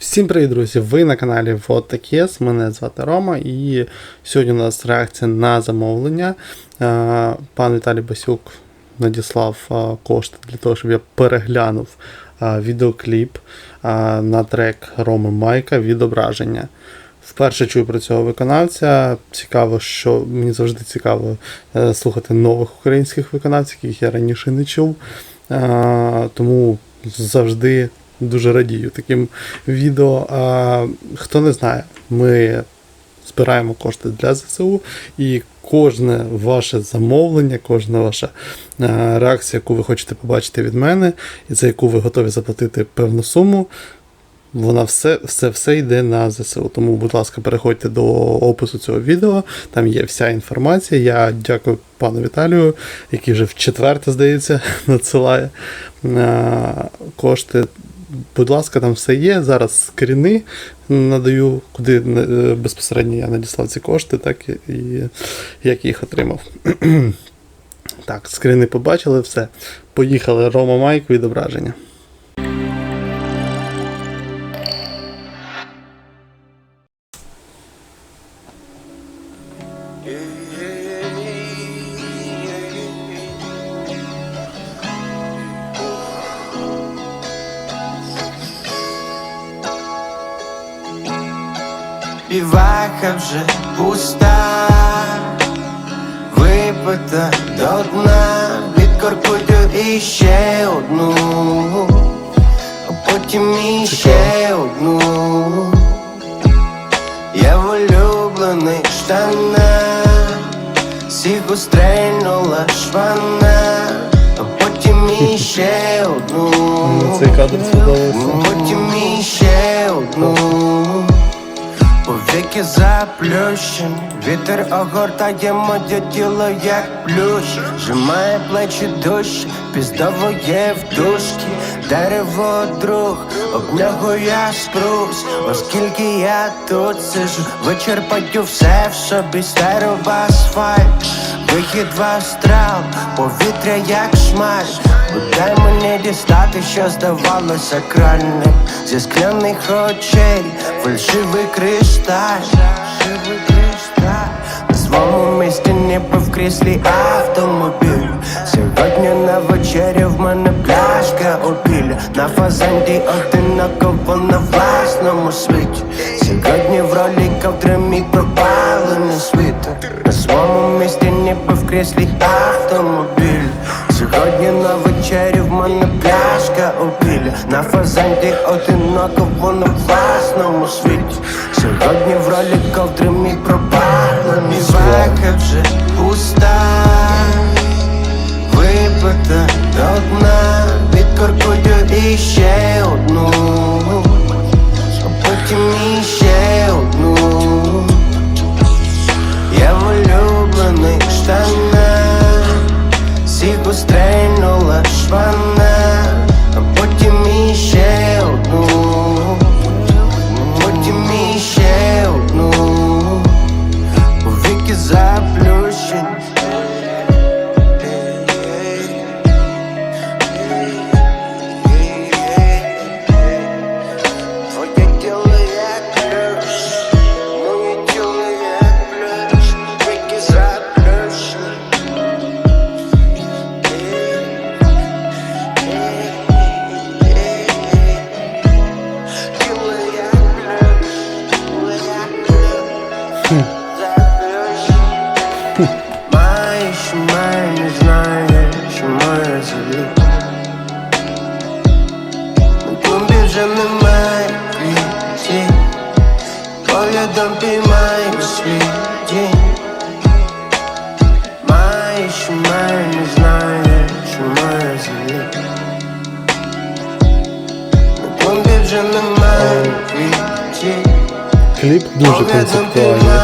Всім привіт, друзі! Ви на каналі Вот Такес, мене звати Рома, і сьогодні у нас реакція на замовлення. Пан Віталій Басюк надіслав кошти для того, щоб я переглянув відеокліп на трек Роми Майка відображення. Вперше чую про цього виконавця. Цікаво, що мені завжди цікаво е, слухати нових українських виконавців, яких я раніше не чув. Тому завжди дуже радію таким відео. А, хто не знає, ми збираємо кошти для ЗСУ, і кожне ваше замовлення, кожна ваша е, реакція, яку ви хочете побачити від мене, і за яку ви готові заплатити певну суму. Вона все, все, все йде на ЗСУ. Тому, будь ласка, переходьте до опису цього відео. Там є вся інформація. Я дякую пану Віталію, який вже в четверте, здається, надсилає е, кошти. Будь ласка, там все є. Зараз скріни надаю, куди е, безпосередньо я надіслав ці кошти, так і, як їх отримав. так, скріни побачили, все. Поїхали Рома Майк відображення. Півака вже пуста, випита до дна, відкоркую іще одну, а потім іще одну. Я в улюблених штанах, всіх устрельнула швана, а потім іще одну. Цей кадр сподобався. Потім іще Повіки заплющені, вітер огортає моє тіло, як плющ. Жимає плечі душі, піздовує в душки Дерево друг, об нього я спрусь Оскільки я тут сижу, вичерпаю все в собі стеру в асфальт. Вихід в астрал, повітря як шмаль. Дай мені дістати, що здавалося сакральним Зі скляних очей, фальшивий кришталь. Фальшивий кришталь. На своєму місці ніби в кріслі автомобіль. Сьогодні на вечері в мене На фазанді одинаково на власному світі. Сьогодні в ролі ковдри мій пропалений світу На своєму місці ніби в кріслі автомобіль. Сьогодні на вечері в мене пляшка опілля. На фазанді одинаково на власному світі. Сьогодні в ролі ковдри мій пропалений Вака вже пуста устрельнула швана Поглядом піймаю свій дім Маєш, має, не знає, що моє злі На клумбі вже немає квітів Кліп дуже концептуальний.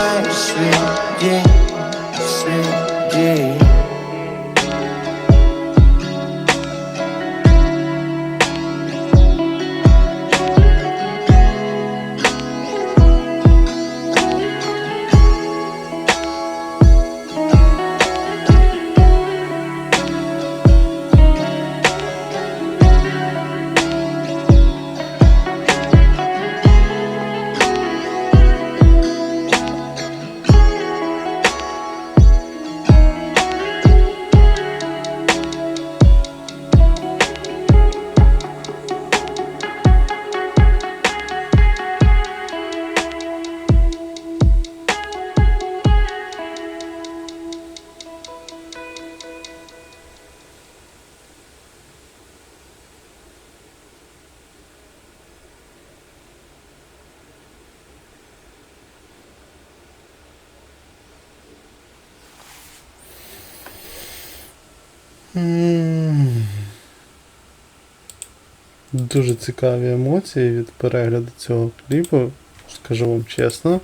Дуже цікаві емоції від перегляду цього кліпу, скажу вам чесно.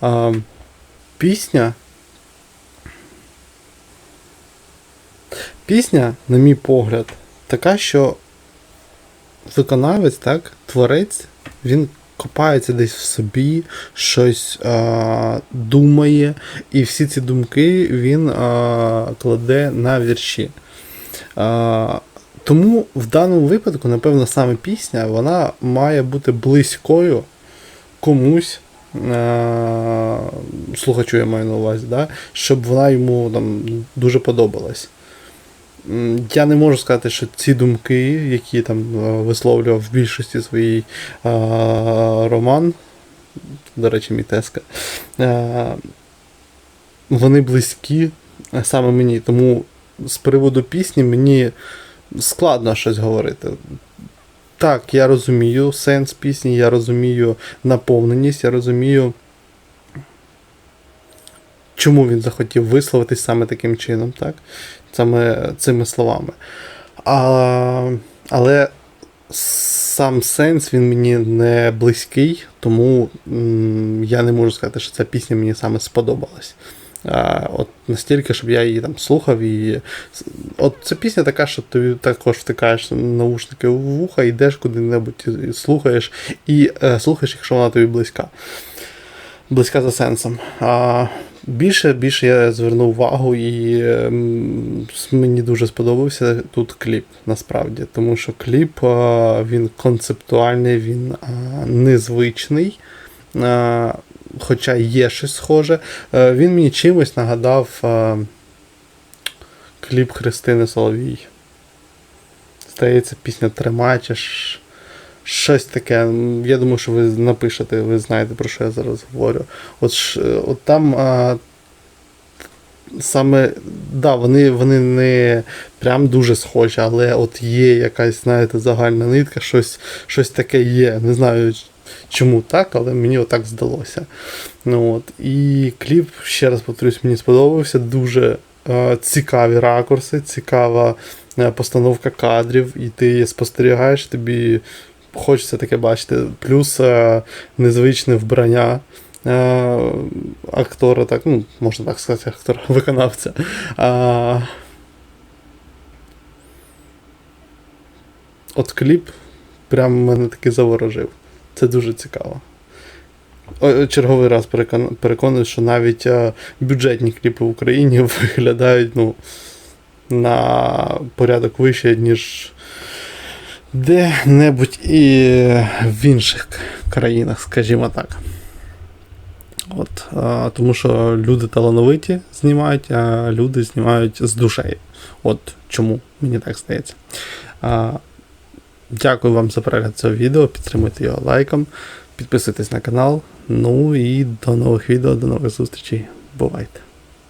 А, пісня. Пісня, на мій погляд, така, що виконавець, так, творець, він копається десь в собі, щось а, думає, і всі ці думки він а, кладе на вірші. Тому в даному випадку, напевно, саме пісня вона має бути близькою комусь. Слухачу я маю на увазі, да? щоб вона йому там дуже подобалась. Я не можу сказати, що ці думки, які там висловлював в більшості своїй роман, до речі, мій теска, е, вони близькі саме мені. Тому з приводу пісні мені складно щось говорити. Так, я розумію сенс пісні, я розумію наповненість, я розумію, чому він захотів висловитись саме таким чином, так? Саме цими словами. А, але сам сенс він мені не близький, тому м, я не можу сказати, що ця пісня мені саме сподобалась. От настільки, щоб я її там слухав і. От ця пісня така, що ти також втикаєш наушники в вуха, йдеш куди-небудь і- слухаєш, і е, слухаєш, якщо вона тобі близька. Близька за сенсом. А, більше, більше я звернув увагу, і с- мені дуже сподобався тут кліп, насправді. Тому що кліп а, він концептуальний, він а, незвичний. А, хоча є щось схоже. Е, Він мені чимось нагадав кліп Христини Соловій. Здається, пісня Тримай щось таке. Я думаю, що ви напишете, ви знаєте, про що я зараз говорю. От, е, от там а, саме, да, вони, вони не прям дуже схожі, але от є якась, знаєте, загальна нитка, щось, щось таке є. Не знаю чому так, але мені отак здалося. Ну, от. І кліп, ще раз повторюсь, мені сподобався. Дуже е, цікаві ракурси, цікава е, постановка кадрів, і ти спостерігаєш, тобі хочеться таке бачити. Плюс е, незвичне вбрання. е, Актора, так, ну, можна так сказати, актора, виконавця. А, от кліп прям мене таки заворожив. Це дуже цікаво. Черговий раз перекон- переконаний, що навіть е, бюджетні кліпи в Україні виглядають ну, на порядок вище, ніж де-небудь і в інших країнах, скажімо так. От, а, тому що люди талановиті знімають, а люди знімають з душею. От чому мені так здається. Дякую вам за перегляд цього відео. Підтримуйте його лайком, підписуйтесь на канал. Ну і до нових відео, до нових зустрічей. Бувайте!